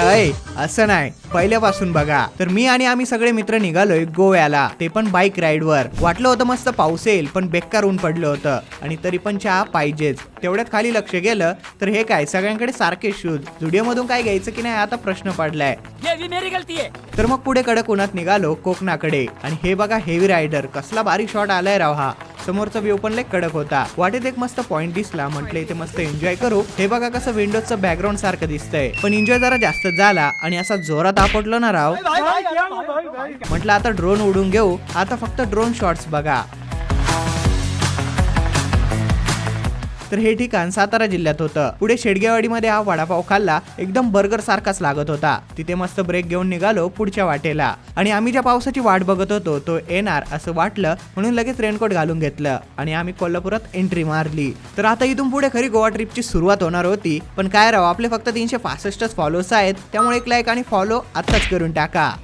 अय असं नाही. पहिल्यापासून बघा. तर मी आणि आम्ही सगळे मित्र निघालोय गोव्याला. ते पण बाईक राईड वर. वाटलं होतं मस्त पाऊस येईल पण बेकार ऊन पडलं होतं. आणि तरी पण चहा पाहिजेच. तेवढ्यात खाली लक्ष गेलं तर हे काय सगळ्यांकडे सारखे शूज जुडिओ मधून काय घ्यायचं की नाही आता प्रश्न पडलाय. तर मग पुढे कडक उन्हात निघालो कोकणाकडे. आणि हे बघा हेवी रायडर कसला बारीक शॉट आलाय राव हा. समोरचा व्ह्यू पण लय कडक होता. वाटेत एक मस्त पॉइंट दिसला. म्हटलं इथे मस्त एन्जॉय करू. हे बघा कसं विंडोजचं बॅकग्राऊंड सारखं दिसतंय. पण एन्जॉय जरा जास्त झाला आणि असा जोरात आपटलो ना राव. म्हटलं आता ड्रोन उडून घेऊ. आता फक्त ड्रोन शॉट्स बघा. तर हे ठिकाण सातारा जिल्ह्यात होतं. पुढे शेडगेवाडीमध्ये हा वडापाव खाल्ला एकदम बर्गर सारखाच लागत होता. तिथे मस्त ब्रेक घेऊन निघालो पुढच्या वाटेला. आणि आम्ही ज्या पावसाची वाट बघत होतो तो येणार असं वाटलं म्हणून लगेच रेनकोट घालून घेतलं. आणि आम्ही कोल्हापुरात एंट्री मारली. तर आता इथून पुढे खरी गोवा ट्रिपची सुरुवात होणार होती. पण काय राव आपले फक्त तीनशे पासष्टच फॉलोअर्स आहेत. त्यामुळे एक लाईक आणि फॉलो आत्ताच करून टाका.